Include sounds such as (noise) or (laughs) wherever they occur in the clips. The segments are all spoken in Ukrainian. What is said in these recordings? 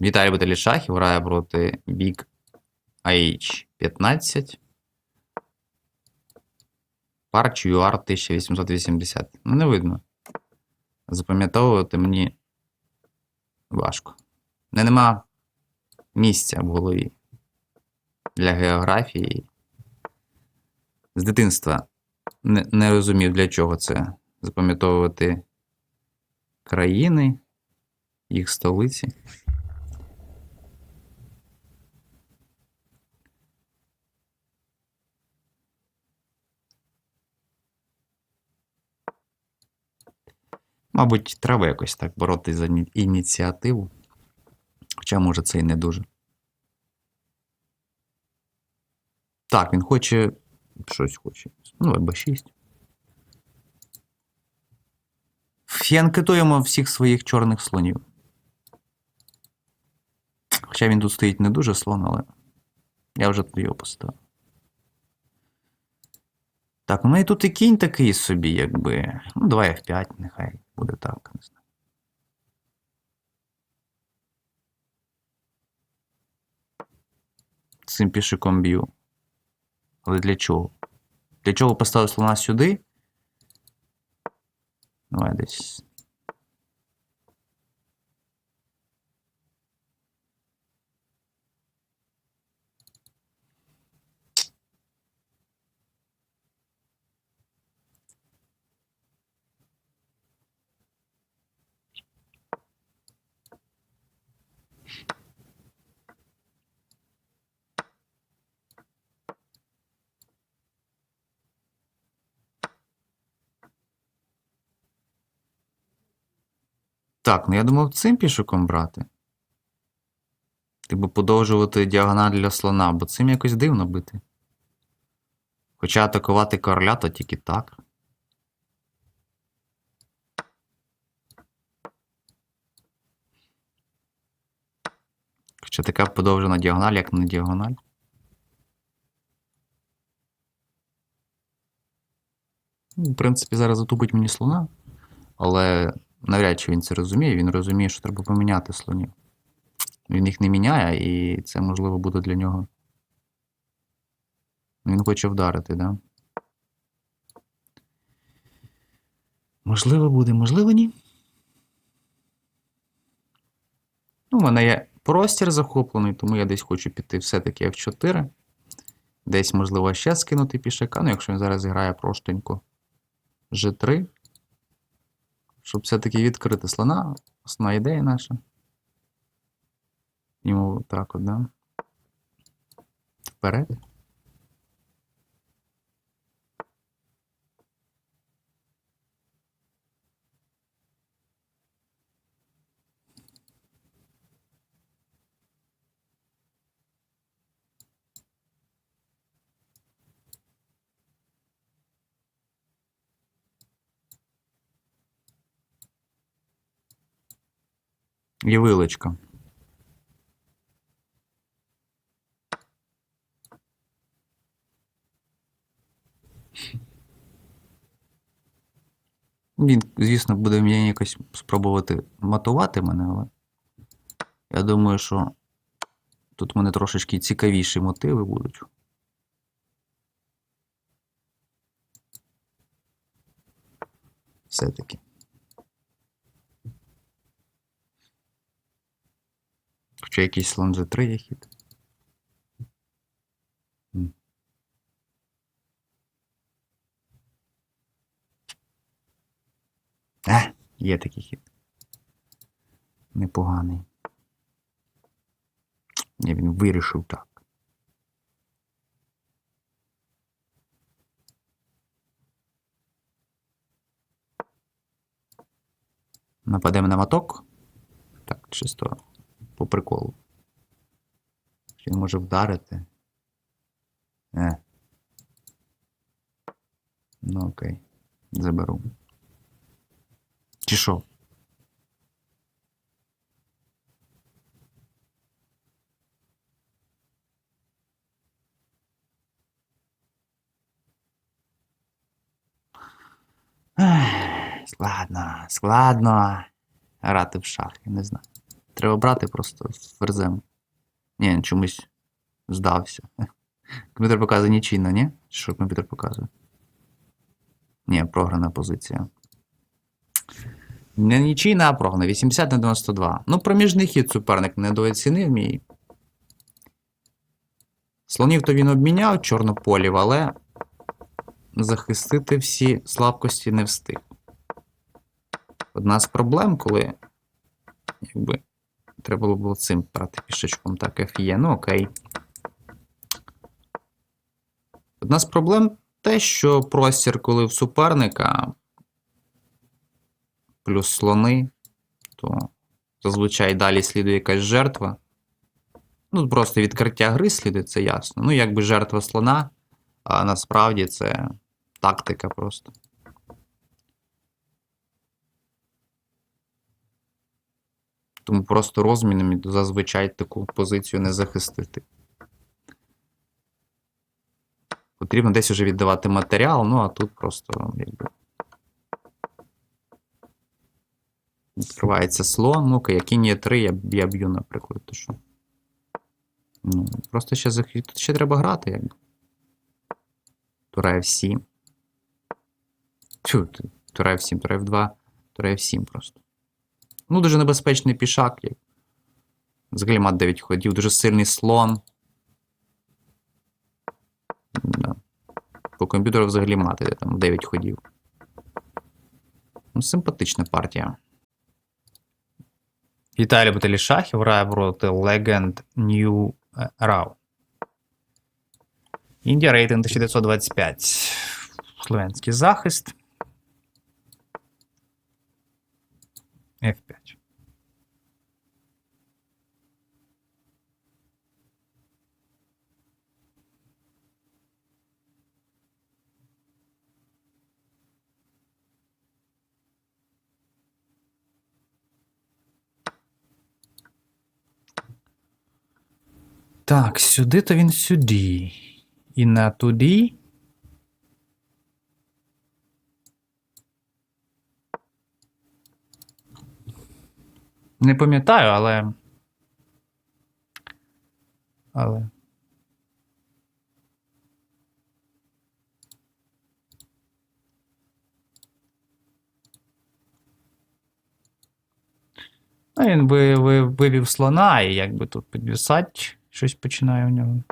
Віталій Баталій Шахів грає проти Big IH15. Парч UR 1880. Ну, не видно. Запам'ятовувати мені важко. Не нема місця в голові для географії. З дитинства не, не розумів, для чого це запам'ятовувати країни, їх столиці. Мабуть, треба якось так боротися за ініціативу. Хоча, може, це і не дуже. Так, він хоче. Щось хоче. Ну, або 6. Фіанкетуємо всіх своїх чорних слонів. Хоча він тут стоїть не дуже слон, але я вже тут його поставив. Так, ну і тут і кінь такий собі, якби. Ну, давай F5, нехай буде так. Не знаю. Цим пішиком б'ю. Але для чого? Для чого поставив слона сюди? Давай десь. Так, ну я думав цим пішоком брати. Типу подовжувати діагональ для слона, бо цим якось дивно бити. Хоча атакувати короля, то тільки так. Хоча така подовжена діагональ, як не діагональ. Ну, В принципі, зараз затупить мені слона, але навряд чи він це розуміє. Він розуміє, що треба поміняти слонів. Він їх не міняє, і це, можливо, буде для нього. Він хоче вдарити, да? Можливо, буде, можливо, ні. Ну, у мене є простір захоплений, тому я десь хочу піти все-таки F4. Десь, можливо, ще скинути пішака. Ну, якщо він зараз грає простенько G3. Щоб все-таки відкрити слона. Основна ідея наша. Йому так от, да? Вперед. І вилочка. Він, звісно, буде мені якось спробувати матувати мене, але я думаю, що тут в мене трошечки цікавіші мотиви будуть. Все-таки. Хоча якийсь слон G3 є хід. А, є такий хід. Непоганий. Ні, він вирішив так. Нападемо на моток. Так, чисто по приколу. Він може вдарити? Е. Ну окей. Заберу. Чи що? Ех, Складно, складно грати в шахи, не знаю. Треба брати просто ферзем. Ні, чомусь здався. (laughs) Комп'ютер показує нічийно, ні? Що комп'ютер показує? Ні, програна позиція. Не нічийна, а програна. 80 на 92. Ну, проміжний хід суперник недооцінив мій. Слонів то він обміняв чорнополів, але захистити всі слабкості не встиг. Одна з проблем, коли якби треба було цим брати пішечком, так F є. Ну окей. Одна з проблем те, що простір, коли в суперника плюс слони, то зазвичай далі слідує якась жертва. Ну, просто відкриття гри слідує, це ясно. Ну, якби жертва слона, а насправді це тактика просто. Тому просто розмінами зазвичай таку позицію не захистити. Потрібно десь уже віддавати матеріал, ну а тут просто якби. Відкривається слон. Ну-ка, як кінь є 3, я, я б'ю, наприклад, то що. Ну, просто ще захід. Тут ще треба грати, якби. Тура F7. Тю, Тура F7, Тура F2, Тура F7 просто. Ну, дуже небезпечний пішак. Взагалі мат 9 ходів, дуже сильний слон. Да. По комп'ютеру взагалі мати, там 9 ходів. Ну, симпатична партія. Віталій любителі шахів грає проти Legend New Rao. Індія рейтинг 1925. Словенський захист. F5. Так, сюди то він сюди. І на туди. Не пам'ятаю, але. Але. Ну, він ви, вивів слона і якби тут підвісати. Щось починає у нього.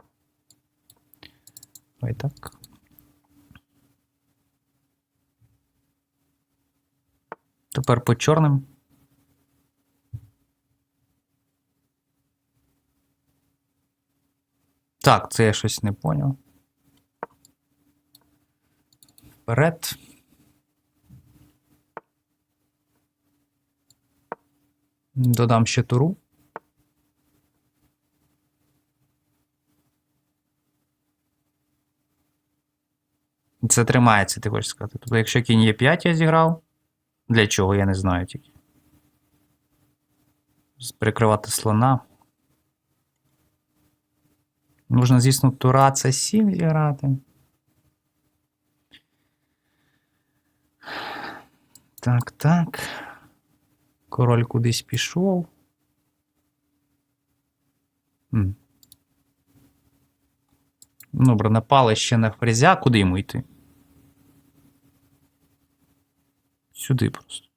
Ой так. Тепер по чорним. Так, це я щось не поняв. Вперед. Додам ще туру. Це тримається, ти хочеш сказати. Тобто, якщо кінь є 5 я зіграв. Для чого, я не знаю тільки. Прикривати слона. Можна, звісно, тура це 7 зіграти. Так, так. Король кудись пішов. Добре, напали ще на фрезя. Куди йому йти? Сюди просто.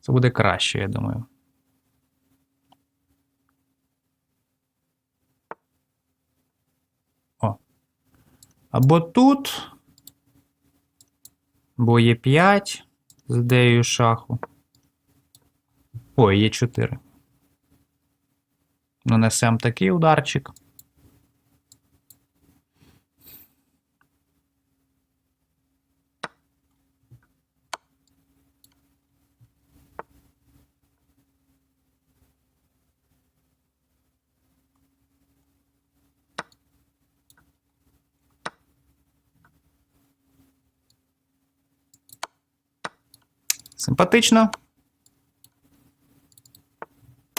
Це буде краще, я думаю. О. Або тут. Бо є 5 з ідеєю шаху. Ой, є 4. Нанесемо такий ударчик. Симпатично.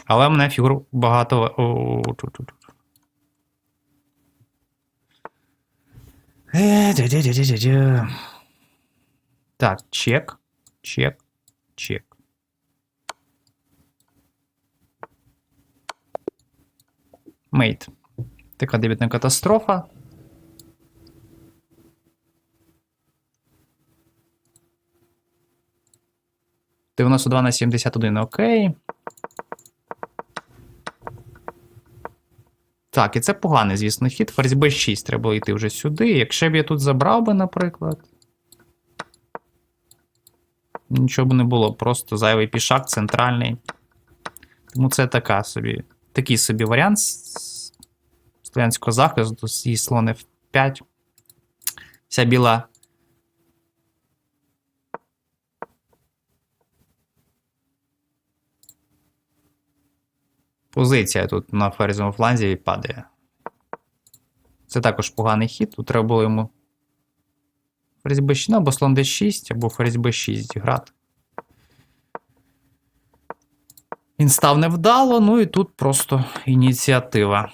Але мене фігур багато. О, чу, чу, чу. Е, так, чек, чек, чек. Мейт. Така дебітна катастрофа. Дев'яносто на 71, окей. Так, і це поганий, звісно, хід. Ферзь b6 треба йти вже сюди. Якщо б я тут забрав би, наприклад. Нічого б не було, просто зайвий пішак центральний. Тому це така собі, такий собі варіант слов'янського захисту, і слон F5. Вся біла. Позиція тут на ферзовому фланзі падає. Це також поганий хід. Тут треба було йому ферзь b6, ну, або слон d6, або ферзь b6 зіграти. Він став невдало, ну і тут просто ініціатива.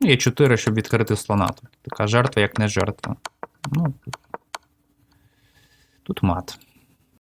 Є 4, щоб відкрити слона. Тут така жертва, як не жертва. Ну, тут, тут мат.